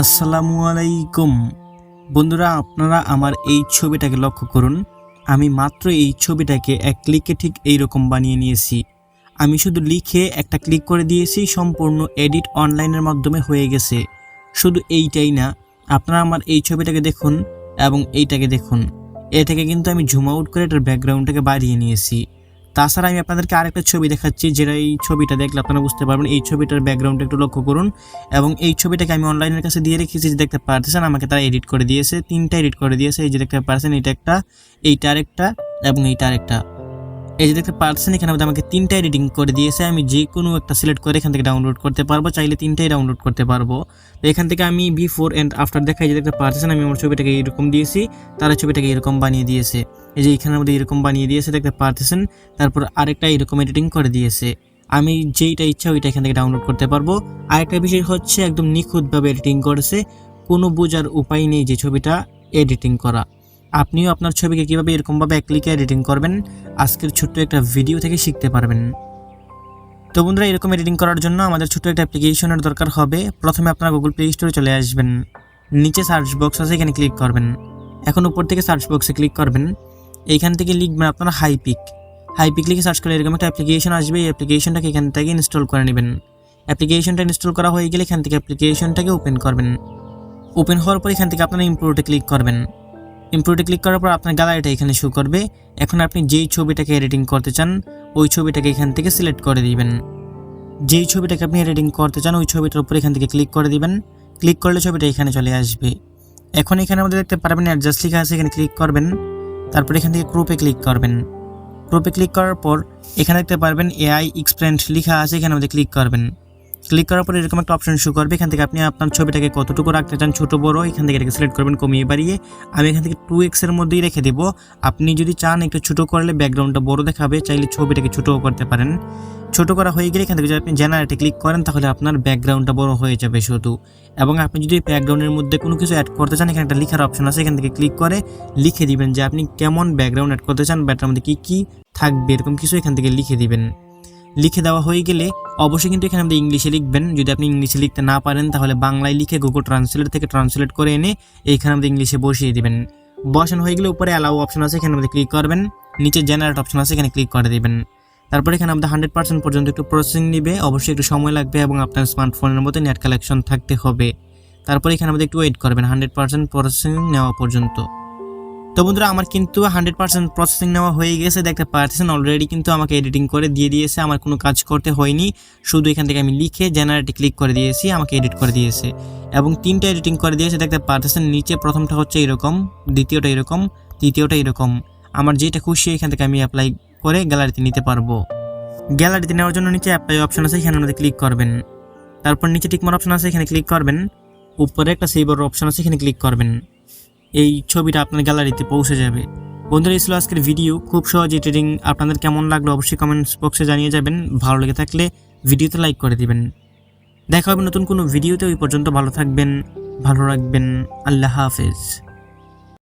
আসসালামু আলাইকুম। বন্ধুরা, আপনারা আমার এই ছবিটাকে লক্ষ্য করুন। আমি মাত্র এই ছবিটাকে এক ক্লিকে ঠিক এই রকম বানিয়ে নিয়েছি। আমি শুধু লিখে একটা ক্লিক করে দিয়েছি, সম্পূর্ণ এডিট অনলাইনের মাধ্যমে হয়ে গেছে। শুধু এইটাই না, আপনারা আমার এই ছবিটাকে দেখুন এবং এইটাকে দেখুন। এ থেকে কিন্তু আমি জুম আউট করে এটার ব্যাকগ্রাউন্ডটাকে বাড়িয়ে নিয়েছি। তাছাড়া আমি আপনাদেরকে আরেকটা ছবি দেখাচ্ছি, যেটা এই ছবিটা দেখলে আপনারা বুঝতে পারবেন। এই ছবিটার ব্যাকগ্রাউন্ডটা একটু লক্ষ্য করুন এবং এই ছবিটাকে আমি অনলাইনের কাছে দিয়ে রেখেছি, যে দেখতে পারতেছেন, আমাকে তারা এডিট করে দিয়েছে, তিনটা এডিট করে দিয়েছে। এই যে দেখতে পারছেন এটা একটা, এইটা আরেকটা এবং এইটা আরেকটা। এই যে দেখতে পারছেন এখানে আমাকে তিনটা এডিটিং করে দিয়েছে। আমি যে কোনো একটা সিলেক্ট করে এখান থেকে ডাউনলোড করতে পারব, চাইলে তিনটাই ডাউনলোড করতে পারব। তো এখান থেকে আমি বিফোর অ্যান্ড আফটার দেখাই, যে দেখতে পারছেন আমি আমার ছবিটাকে এরকম দিয়েছি, তারা ছবিটাকে এরকম বানিয়ে দিয়েছে। এই যে এখানের মধ্যে এরকম বানিয়ে দিয়েছে, দেখতে পারতেছেন তারপর আরেকটা এরকম এডিটিং করে দিয়েছে। আমি যেইটা ইচ্ছা ওইটা এখান থেকে ডাউনলোড করতে পারব। আরেকটা বিষয় হচ্ছে, একদম নিখুঁতভাবে এডিটিং করেছে, কোনো বোঝার উপায় নেই যে ছবিটা এডিটিং করা। আপনিও আপনার ছবিকে কীভাবে এরকমভাবে এক ক্লিকে এডিটিং করবেন, আজকের ছোট্ট একটা ভিডিও থেকে শিখতে পারবেন। তো বন্ধুরা, এরকম এডিটিং করার জন্য আমাদের ছোট্ট একটা অ্যাপ্লিকেশনের দরকার হবে। প্রথমে আপনারা গুগল প্লে স্টোরে চলে আসবেন। নিচে সার্চ বক্স আছে, এখানে ক্লিক করবেন। এখন উপর থেকে সার্চ বক্সে ক্লিক করবেন। এইখান থেকে লিখবেন আপনারা হাইপিক হাইপিক লিখে সার্চ করলে এরকম একটা অ্যাপ্লিকেশন আসবে। এই অ্যাপ্লিকেশনটাকে এখান থেকে ইনস্টল করে নেবেন। অ্যাপ্লিকেশনটা ইনস্টল করা হয়ে গেলে এখান থেকে অ্যাপ্লিকেশনটাকে ওপেন করবেন। ওপেন হওয়ার পর এখান থেকে আপনারা ইম্প্রুভে ক্লিক করবেন। ইম্প্রুভে ক্লিক করার পর আপনার গ্যালারিটা এখানে শো করবে। এখন আপনি যেই ছবিটাকে এডিটিং করতে চান, ওই ছবিটাকে এখান থেকে সিলেক্ট করে দিবেন। যেই ছবিটাকে আপনি এডিটিং করতে চান, ওই ছবিটার উপর এখান থেকে ক্লিক করে দিবেন। ক্লিক করলে ছবিটা এখানে চলে আসবে। এখন এখানে আমাদের দেখতে পারবেন অ্যাডজাস্ট লেখা আছে, এখানে ক্লিক করবেন। তারপর এখান থেকে গ্রুপে ক্লিক করবেন। গ্রুপে ক্লিক করার পর এখানে দেখতে পারবেন এআই এক্সপ্লেন্ট লেখা আছে, এখানে আমাদের ক্লিক করবেন। ক্লিক করার পর এরকম একটা অপশন শো করবে। এখান থেকে আপনি আপনার ছবিটাকে কতটুকু রাখতে চান ছোট বড় এখান থেকে এটাকে সিলেক্ট করবেন, কমিয়ে বাড়িয়ে। আমি এখান থেকে টু এক্সের মধ্যেই রেখে দেবো। আপনি যদি চান একটু ছোটো করলে ব্যাকগ্রাউন্ডটা বড় দেখাবে, চাইলে ছবিটাকে ছোটও করতে পারেন। ছোট করা হয়ে গেলে এখান থেকে যদি আপনি জেনারেটে ক্লিক করেন, তাহলে আপনার ব্যাকগ্রাউন্ডটা বড় হয়ে যাবে শুধু। এবং আপনি যদি ব্যাকগ্রাউন্ডের মধ্যে কোনো কিছু অ্যাড করতে চান, এখানে একটা লিখার অপশন আছে, এখান থেকে ক্লিক করে লিখে দিবেন যে আপনি কেমন ব্যাকগ্রাউন্ড অ্যাড করতে চান ব্যাটার মধ্যে কী কী থাকবে, এরকম কিছু এখান থেকে লিখে দিবেন। লিখে দেওয়া হয়ে গেলে অবশ্যই কিন্তু এখানে আমাদের ইংলিশে লিখবেন। যদি আপনি ইংলিশে লিখতে না পারেন, তাহলে বাংলায় লিখে গুগল ট্রান্সলেট থেকে ট্রান্সলেট করে এনে এইখানে আমাদের ইংলিশে বসিয়ে দেবেন। বসানো হয়ে গেলে উপরে অ্যালাউ অপশন আছে, এখানে আমাদের ক্লিক করবেন। নিচে জেনারেট অপশন আছে, এখানে ক্লিক করে দেবেন। তারপর এখানে আমাদের হান্ড্রেড পার্সেন্ট পর্যন্ত একটু প্রসেসিং নিবে। অবশ্যই একটু সময় লাগবে এবং আপনার স্মার্টফোনের মধ্যে নেট কালেকশন থাকতে হবে। তারপর এখানে আমাদের একটু ওয়েট করবেন হান্ড্রেড পার্সেন্ট প্রসেসিং নেওয়া পর্যন্ত। তো বন্ধুরা, আমার কিন্তু হান্ড্রেড পার্সেন্ট প্রসেসিং নেওয়া হয়ে গেছে, দেখতে পাচ্ছেন অলরেডি কিন্তু আমাকে এডিটিং করে দিয়ে দিয়েছে, আমার কোনো কাজ করতে হয়নি, শুধু এখান থেকে আমি লিখে জেনারেটে ক্লিক করে দিয়েছি, আমাকে এডিট করে দিয়েছে। এবং তিনটা এডিটিং করে দিয়েছে, দেখতে পাচ্ছেন নিচে প্রথমটা হচ্ছে এরকম, দ্বিতীয়টা এরকম, তৃতীয়টা এরকম। আমার যেটা খুশি, এখান থেকে আমি অ্যাপ্লাই করে গ্যালারিতে নিতে পারব। গ্যালারিতে নেওয়ার জন্য নিচে অ্যাপ্লাই অপশন আছে, এখানে আমাদের ক্লিক করবেন। তারপর নিচে টিকমার অপশন আছে, এখানে ক্লিক করবেন। উপরে একটা সেভার অপশন আছে, এখানে ক্লিক করবেন। এই ছবিটা আপনার গ্যালারিতে পৌঁছে যাবে। বন্ধুরা ছিল আজকের ভিডিও। খুব সহজ এডিটিং আপনাদের কেমন লাগল অবশ্যই কমেন্টস বক্সে জানিয়ে যাবেন। ভালো লেগে থাকলে ভিডিওতে লাইক করে দিবেন। দেখা হবে নতুন কোনো ভিডিওতে, ওই পর্যন্ত ভালো থাকবেন, ভালো রাখবেন। আল্লাহ হাফেজ।